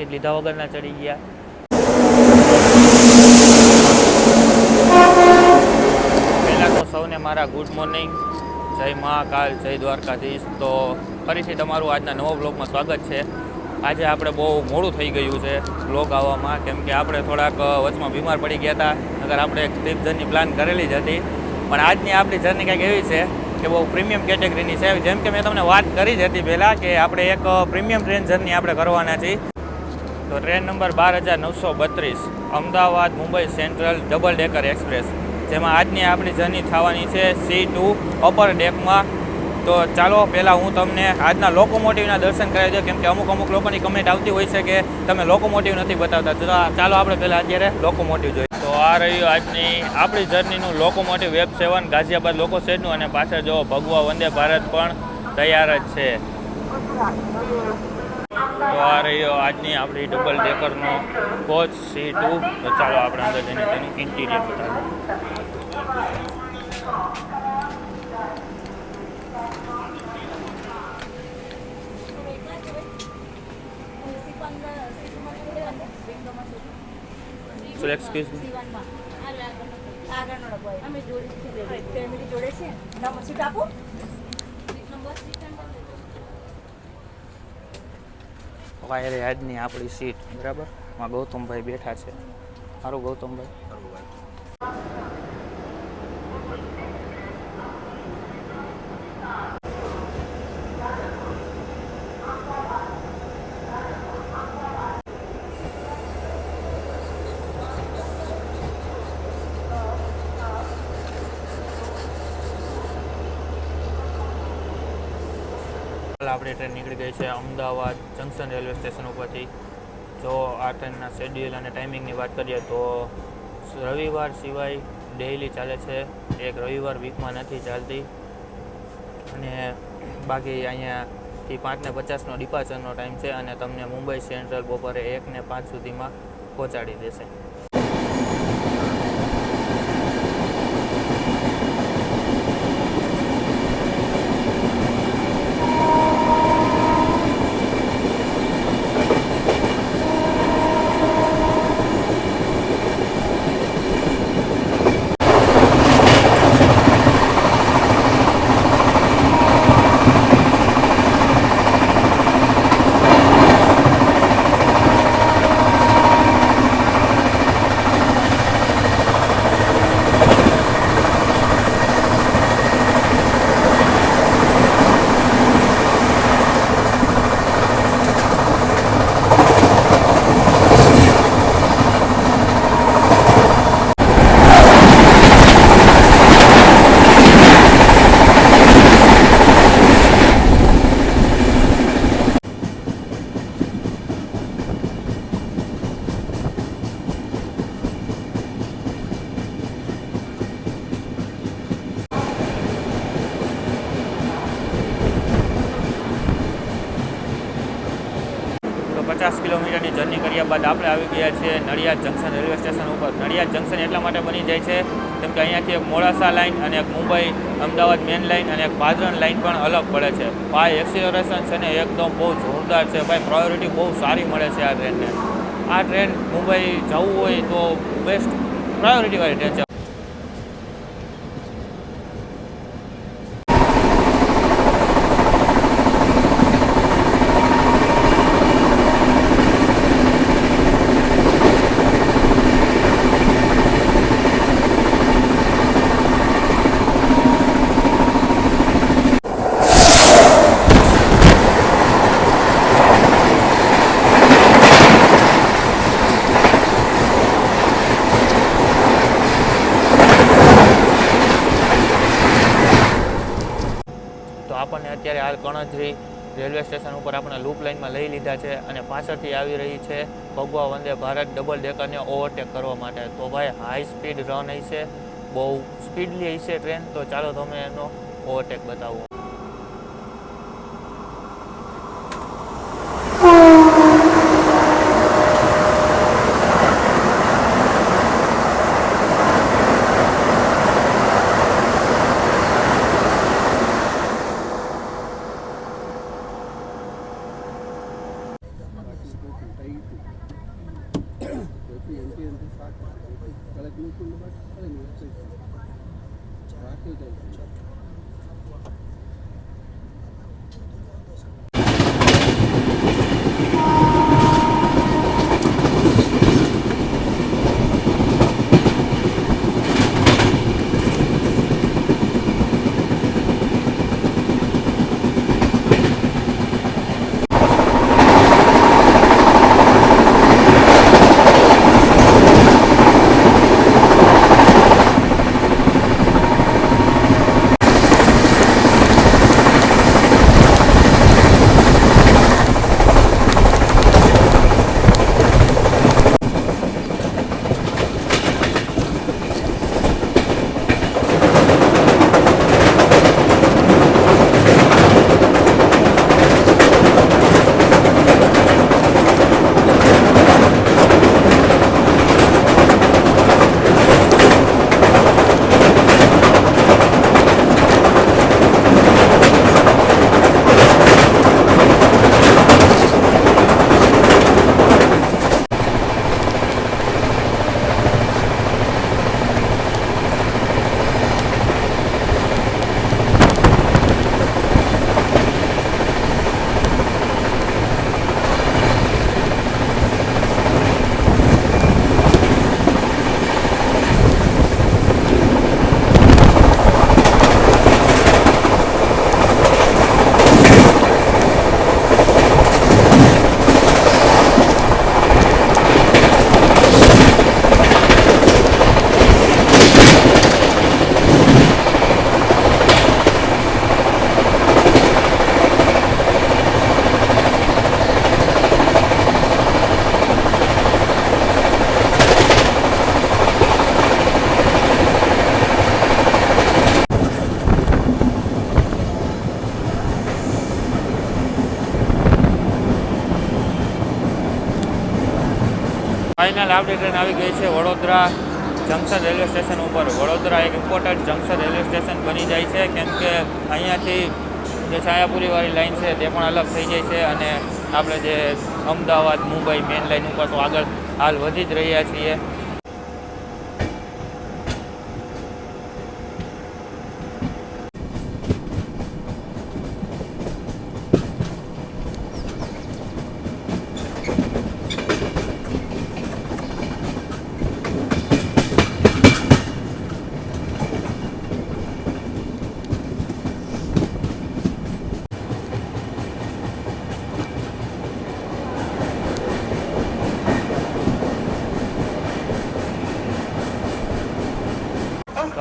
Ticket લીધા વગરના ચડી ગયા. પહેલાં તો સૌને મારા ગુડ મોર્નિંગ જય મહાકાલ, જય દ્વારકાધીશ. તો ફરીથી તમારું આજના નવો બ્લોગમાં સ્વાગત છે. આજે આપણે બહુ મોડું થઈ ગયું છે બ્લોગ આવવામાં, કેમ કે આપણે થોડાક વચમાં બીમાર પડી ગયા હતા. અગર આપણે એક ટ્રીપ જર્ની પ્લાન કરેલી જ હતી. પણ આજની આપણી જર્ની કંઈક એવી છે કે બહુ પ્રીમિયમ કેટેગરીની છે. જેમ કે મેં તમને વાત કરી જ હતી પહેલાં કે આપણે એક પ્રીમિયમ ટ્રેન જર્ની આપણે કરવાના છીએ. તો ટ્રેન નંબર બાર હજાર નવસો બત્રીસ, Ahmedabad Mumbai central double decker express, જેમાં આજની આપણી જર્ની થવાની છે સી ટુ અપર ડેકમાં. તો ચાલો, પહેલાં હું તમને આજના લોકોમોટિવના દર્શન કરાવી દઉં, કેમ કે અમુક અમુક લોકોની કમેન્ટ આવતી હોય છે કે તમે લોકોમોટિવ નથી બતાવતા. તો ચાલો આપણે પહેલાં અત્યારે લોકોમોટિવ જોઈએ. તો આ રહ્યું આજની આપણી જર્નીનું લોકોમોટિવ વેબ સેવન, ગાઝિયાબાદ લોકો શેડનું અને પાછળ જો ભગવા વંદે ભારત પણ તૈયાર જ છે. તો આ રહ્યો આજની આપણી ડબલ ડેકરનો કોચ સી ટુ તો ચાલો આપણે અંદર જઈને તેનું ઇન્ટિરિયર બતાવીએ. So, excuse me. ફેમિલી જોડે છે નામ સીટ આપો વાયરે આજની આપણી સીટ બરાબર? માં ગૌતમભાઈ બેઠા છે. સારું ગૌતમભાઈ. આપણી ટ્રેન નીકળી ગઈ છે અમદાવાદ જંકશન રેલવે સ્ટેશન ઉપરથી. જો આ ટ્રેનના શેડ્યુલ અને ટાઈમિંગની વાત કરીએ તો રવિવાર સિવાય ડેઇલી ચાલે છે. એક રવિવાર વીકમાં નથી ચાલતી. અને બાકી અહીંયાથી પાંચને પચાસનો ડિપાર્ચરનો ટાઈમ છે અને તમને મુંબઈ સેન્ટ્રલ બપોરે એકને પાંચ સુધીમાં પહોંચાડી દેશે તો પચાસ કિલોમીટરની જર્ની કર્યા બાદ આપણે આવી ગયા છીએ નડિયાદ જંકશન રેલવે સ્ટેશન ઉપર. નડિયાદ જંકશન એટલા માટે બની જાય છે કેમ કે અહીંયાથી એક મોડાસા લાઇન અને એક મુંબઈ, અમદાવાદ મેન લાઇન અને એક પાદરણ લાઇન પણ અલગ પડે છે. ભાઈ એક્સિલરેશન છે ને એકદમ બહુ જોરદાર છે. ભાઈ પ્રાયોરિટી બહુ સારી મળે છે આ ટ્રેનને. આ ટ્રેન મુંબઈ જવું હોય તો બેસ્ટ પ્રાયોરિટીવાળી ટ્રેન છે તો આપણને અત્યારે રેલવે સ્ટેશન ઉપર આપણે લૂપ લાઇનમાં લઈ લીધા છે અને પાછળથી આવી રહી છે ભગવા વંદે ભારત ડબલ ડેકરને ઓવરટેક કરવા માટે. તો ભાઈ હાઈ સ્પીડ રન હશે, બહુ સ્પીડલી હશે ટ્રેન, તો ચાલો તમે એનો ઓવરટેક બતાવો. આપણી ટ્રેન આવી ગઈ છે વડોદરા જંકશન રેલવે સ્ટેશન ઉપર. વડોદરા એક ઇમ્પોર્ટન્ટ જંકશન રેલવે સ્ટેશન બની જાય છે, કેમ કે અહીંયાથી જે છાયાપુરીવાળી લાઇન છે તે પણ અલગ થઈ જાય છે અને આપણે જે અમદાવાદ, મુંબઈ મેન લાઇન ઉપર તો આગળ હાલ વધી જ રહ્યા છીએ.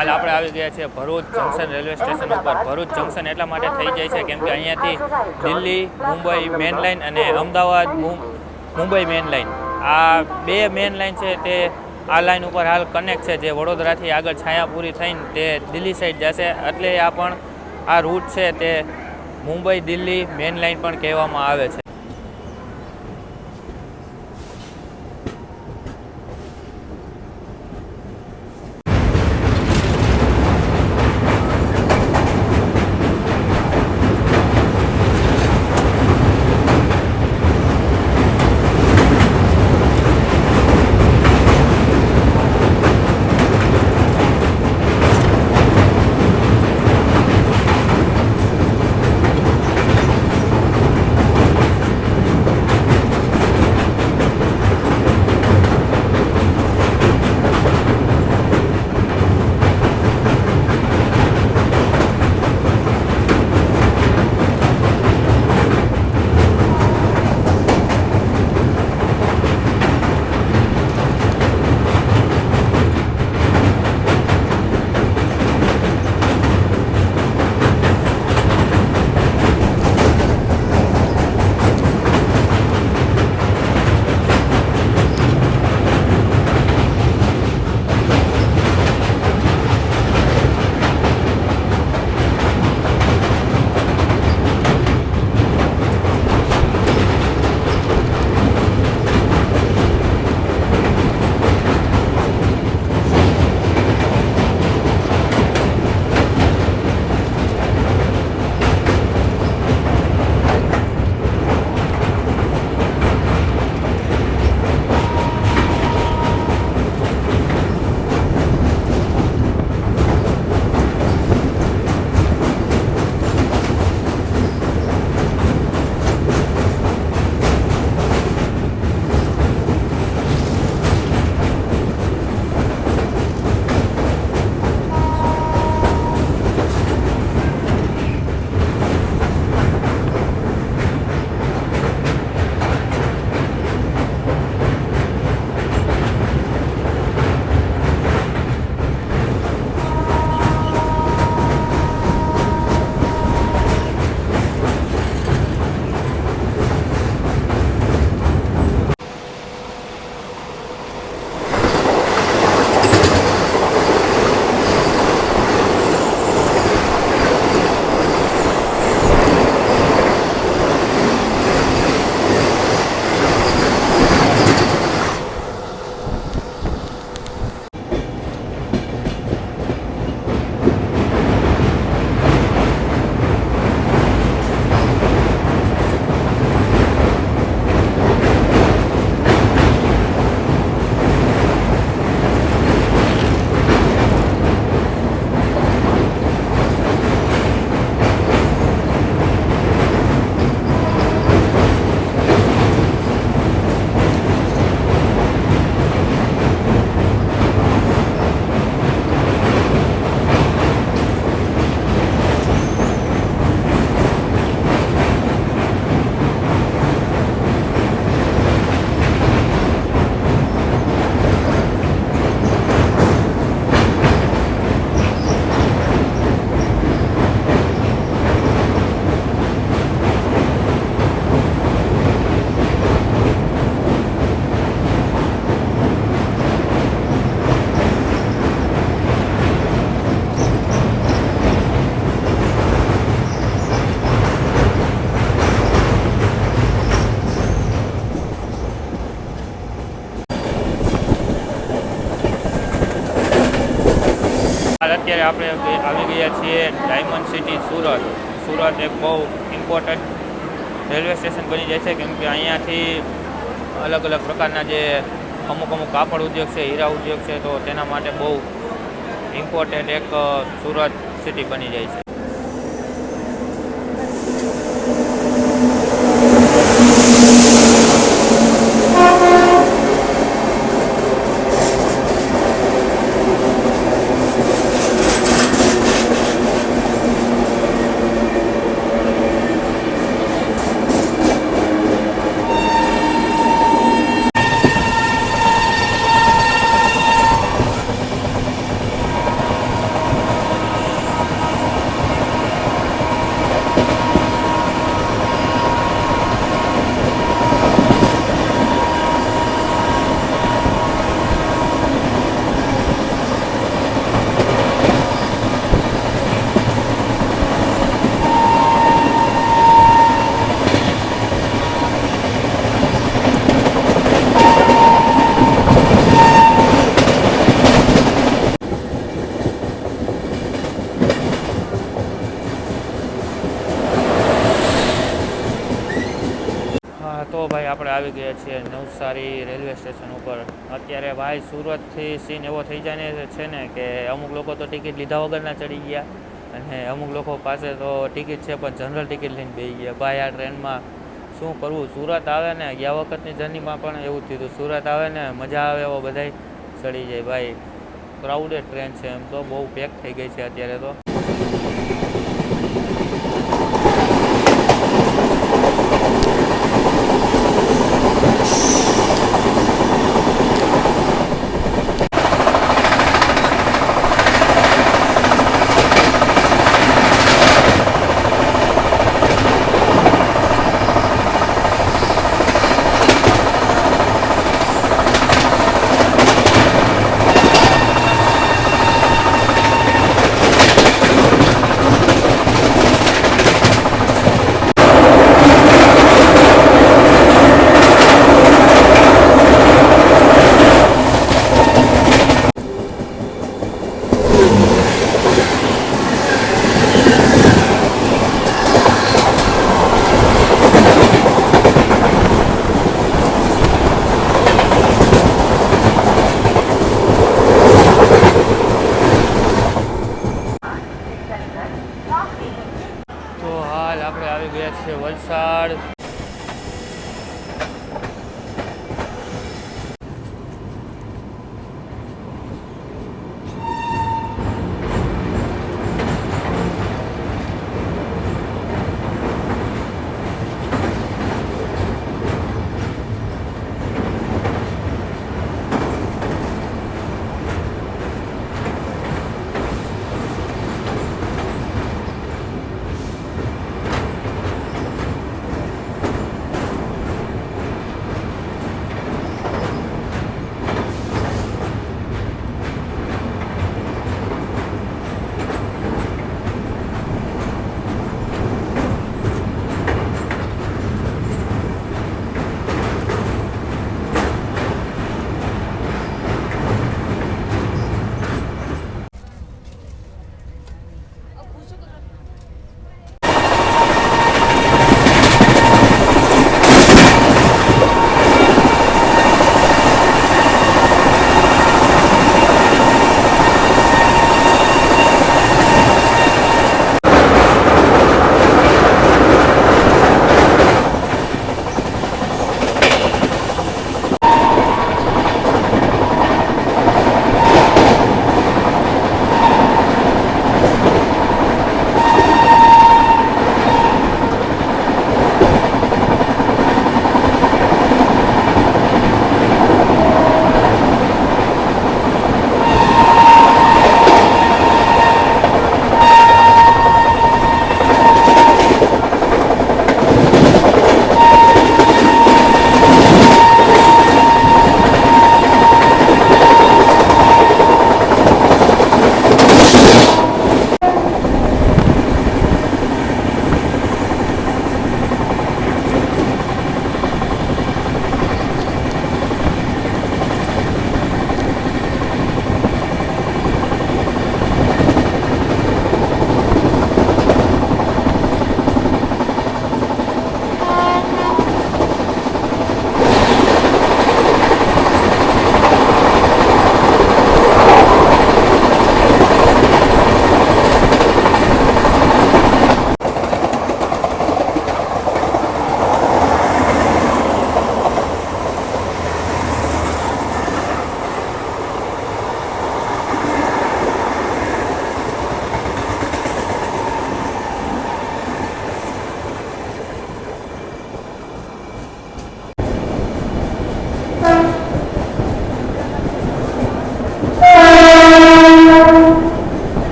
હાલ આપણે આવી ગયા છીએ ભરૂચ જંકશન રેલવે સ્ટેશન ઉપર. ભરૂચ જંકશન એટલા માટે થઈ જાય છે કેમ કે અહીંયાથી દિલ્હી, મુંબઈ મેન લાઇન અને અમદાવાદ મુંબઈ મેન લાઇન. આ બે મેન લાઇન છે તે આ લાઇન ઉપર હાલ કનેક્ટ છે. જે વડોદરાથી આગળ છાયાપુરી થઈને તે દિલ્હી સાઈડ જશે. એટલે આ પણ આ રૂટ છે તે મુંબઈ દિલ્હી મેન લાઇન પણ કહેવામાં આવે છે. આપણે આવી ગયા છીએ ડાયમંડ સિટી સુરત. સુરત એક બહુ ઇમ્પોર્ટન્ટ રેલવે સ્ટેશન બની જાય છે, કેમ કે અહીંયાથી અલગ અલગ પ્રકારના જે અમુક અમુક કાપડ ઉદ્યોગ છે, હીરા ઉદ્યોગ છે, તો તેના માટે બહુ ઇમ્પોર્ટન્ટ એક સુરત સિટી બની જાય છે હા તો ભાઈ આપણે આવી ગયા છીએ નવસારી રેલવે સ્ટેશન ઉપર. અત્યારે ભાઈ સુરતથી સીન એવો થઈ જાય ને છે ને કે અમુક લોકો તો ટિકિટ લીધા વગરના ચડી ગયા અને અમુક લોકો પાસે તો ટિકિટ છે પણ જનરલ ટિકિટ લઈને બેસી ગયા. ભાઈ આ ટ્રેનમાં શું કરવું? સુરત આવે ને ગયા વખતની જર્નીમાં પણ એવું થયું સુરત આવે ને મજા આવે એવો બધાય ચડી જાય. ભાઈ ક્રાઉડેડ ટ્રેન છે એમ તો બહુ પેક થઈ ગઈ છે અત્યારે તો.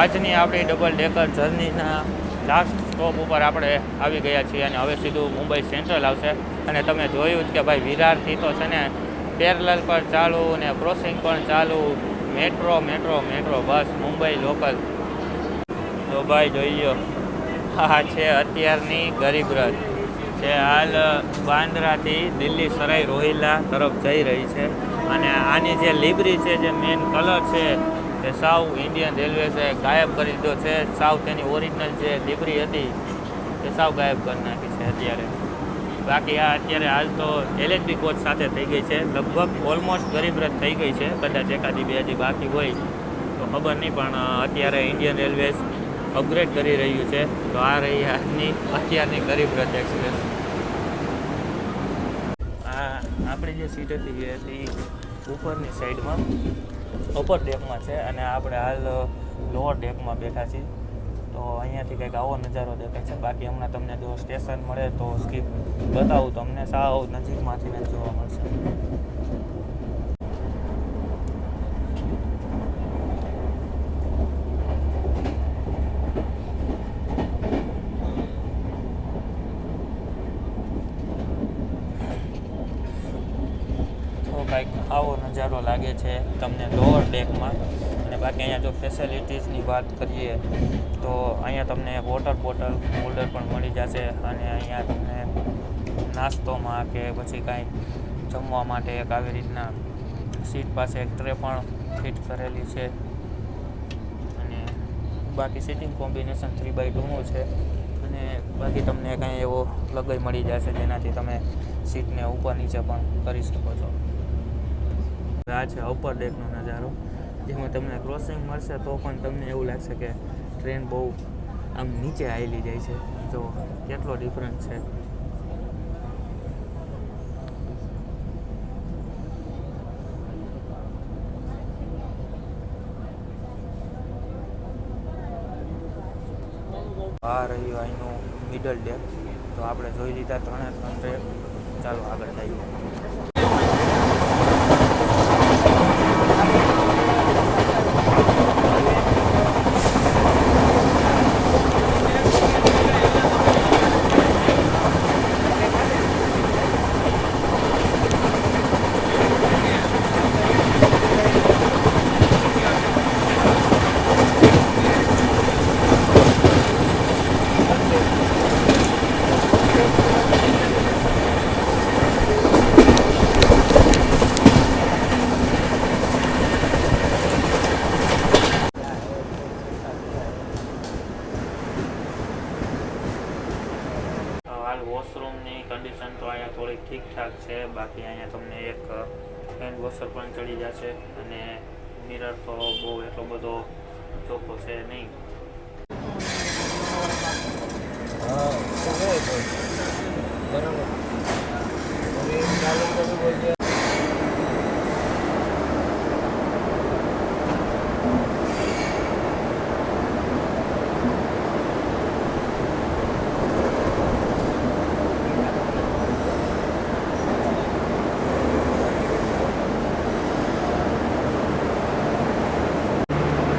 આજની આપણી ડબલ ડેકર જર્નીના લાસ્ટ સ્ટોપ ઉપર આપણે આવી ગયા છીએ અને હવે સીધું મુંબઈ સેન્ટ્રલ આવશે. અને તમે જોયું કે ભાઈ વિરારથી તો છે ને પેરલલ પર ચાલુ ને ક્રોસિંગ પણ ચાલુ. Metro metro metro bus, Mumbai local તો ભાઈ જોઈ લો આ છે અત્યારની ગરીબ રથ. જે હાલ બાંદ્રાથી દિલ્હી સરાઈ રોહિલા તરફ જઈ રહી છે. અને આની જે લીબરી છે, જે મેઇન કલર છે તે સાવ ઇન્ડિયન રેલવેઝે ગાયબ કરી દીધો છે. સાવ તેની ઓરિજિનલ જે લીબરી હતી તે સાવ ગાયબ કરી નાખી છે અત્યારે. બાકી આ અત્યારે હાલ તો એલએચબી કોચ સાથે થઈ ગઈ છે. લગભગ ઓલમોસ્ટ ગરીબ રથ થઈ ગઈ છે. કદાચ એકાદી બે હજી બાકી હોય, તો ખબર નહીં, પણ અત્યારે ઇન્ડિયન રેલવેઝ અપગ્રેડ કરી રહ્યું છે. તો આ રહી આજની અત્યારની ગરીબ રથ આ આપણી જે સીટ હતી, એ હતી ઉપરની સાઈડમાં અપર ડેકમાં છે અને આપણે હાલ લોઅર ડેકમાં બેઠા છીએ. તો અહીંયાથી કંઈક આવો નજારો દેખાય છે. બાકી હમણાં તમને જો સ્ટેશન મળે તો સ્કીપ બતાવું તમને. સાવ નજીકમાંથી જોવા મળશે તો કંઈક આવો નજારો લાગે છે તમને લોઅર ડેકમાં. અને બાકી અહીંયા જો ફેસિલિટીઝની વાત કરીએ તો અહીંયા તમને વોટર બોટલ હોલ્ડર પણ મળી જશે. અને અહીંયા તમને નાસ્તોમાં કે પછી કાંઈ જમવા માટે એક આવી રીતના સીટ પાસે એક ટ્રે પણ ફિટ કરેલી છે. અને બાકી સીટિંગ કોમ્બિનેશન થ્રી બાય ટુનું છે. અને બાકી તમને કાંઈ એવો લગઈ મળી જશે જેનાથી તમે સીટને ઉપર નીચે પણ કરી શકો છો. આ છે અપર ડેકનો નજારો, જેમાં તમને ક્રોસિંગ મળશે તો પણ તમને એવું લાગશે કે ટ્રેન બહુ આમ નીચે આવેલી જાય છે. જો, કેટલો ડિફરન્સ છે. આ રહ્યું અહીંનું મિડલ ડેક તો આપણે જોઈ લીધા ત્રણે ત્રણ ડેક ચાલો આગળ જઈએ હાલ વોશરૂમની કન્ડિશન તો અહીંયા થોડીક ઠીકઠાક છે બાકી અહીંયા તમને એક હેન્ડ વોશર પણ ચડી જશે અને મિરર તો બહુ એટલો બધો ચોખ્ખો છે નહીં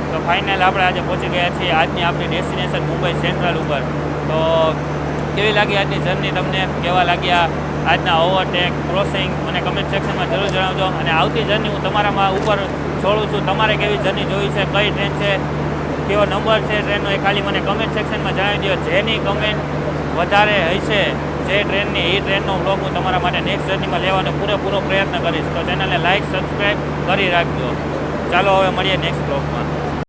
તો ફાઇનલ આપણે આજે પહોંચી ગયા છીએ આજની આપણી ડેસ્ટિનેશન મુંબઈ સેન્ટ્રલ ઉપર. તો કેવી લાગી આજની જર્ની તમને? કેવા લાગ્યા આજના ઓવરટેક ક્રોસિંગ મને કમેન્ટ સેક્શનમાં જરૂર જણાવજો. અને આવતી જર્ની હું તમારામાં ઉપર છોડું છું. તમારે કેવી જર્ની જોઈ છે? કઈ ટ્રેન છે? કેવો નંબર છે ટ્રેનનો એ ખાલી મને કમેન્ટ સેક્શનમાં જણાવી દો જેની કમેન્ટ વધારે હશે જે ટ્રેનની એ ટ્રેનનો બ્લોગ હું તમારા માટે નેક્સ્ટ જર્નીમાં લેવાનો પૂરેપૂરો પ્રયત્ન કરીશ. તો ચેનલને લાઇક સબસ્ક્રાઈબ કરી રાખજો. ચાલો, હવે મળીએ નેક્સ્ટ બ્લોગમાં